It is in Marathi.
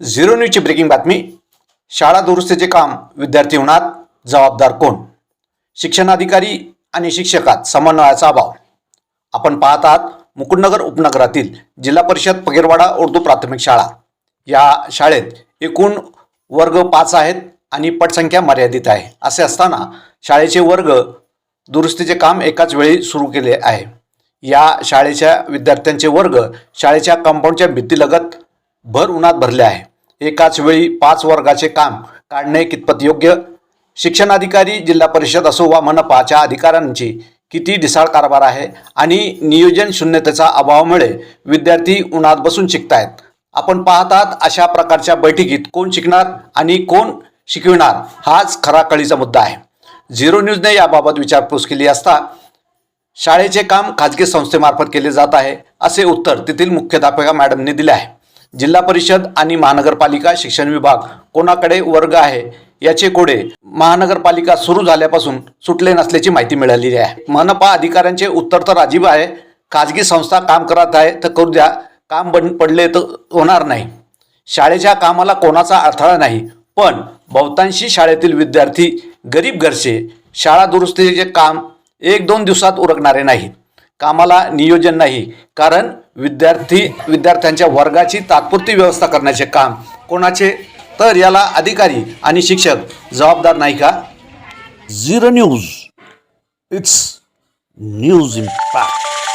झिरो न्यूजची ब्रेकिंग बातमी. शाळा दुरुस्तीचे काम विद्यार्थी होणार जबाबदार कोण? शिक्षणाधिकारी आणि शिक्षकात समन्वयाचा अभाव. आपण पाहत आहात मुकुंदनगर उपनगरातील जिल्हा परिषद पगेरवाडा उर्दू प्राथमिक शाळा. या शाळेत एकूण वर्ग पाच आहेत आणि पटसंख्या मर्यादित आहे. असे असताना शाळेचे वर्ग दुरुस्तीचे काम एकाच वेळी सुरू केले आहे. या शाळेच्या विद्यार्थ्यांचे वर्ग शाळेच्या कंपाऊंडच्या भिंतीलगत भर उन्हात भरले आहे. एकाच वेळी पाच वर्गाचे काम काढणे कितपत योग्य? शिक्षणाधिकारी जिल्हा परिषद असो वा मनपाच्या अधिकाऱ्यांची किती ढिसाळ कारभार आहे आणि नियोजन शून्यतेचा अभावामुळे विद्यार्थी उन्हात बसून शिकतायत. आपण पाहत आहात अशा प्रकारच्या बैठकीत कोण शिकणार आणि कोण शिकविणार हाच खरा कळीचा मुद्दा आहे. झिरो न्यूजने याबाबत विचारपूस केली असता शाळेचे काम खाजगी संस्थेमार्फत केले जात आहे असे उत्तर तेथील मुख्याध्यापिका मॅडमने दिले आहे. जिल्हा परिषद आणि महानगरपालिका शिक्षण विभाग कोणाकडे वर्ग आहे याचे कोडे महानगरपालिका सुरू झाल्यापासून सुटले नसल्याची माहिती मिळालेली आहे. मनपा अधिकाऱ्यांचे उत्तर तर अजीब आहे. खाजगी संस्था काम करत आहे तर करू द्या. काम बन पडले तर होणार नाही. शाळेच्या कामाला कोणाचा अडथळा नाही. पण बहुतांशी शाळेतील विद्यार्थी गरीब घरचे शाळा दुरुस्तीचे काम एक दोन दिवसात उरकणारे नाहीत. कामाला नियोजन नाही कारण विद्यार्थी विद्यार्थ्यांच्या वर्गाची तात्पुरती व्यवस्था करण्याचे काम. कोणाचे? तर याला अधिकारी आणि शिक्षक. जबाबदार नाही का? Zero news. It's news impact.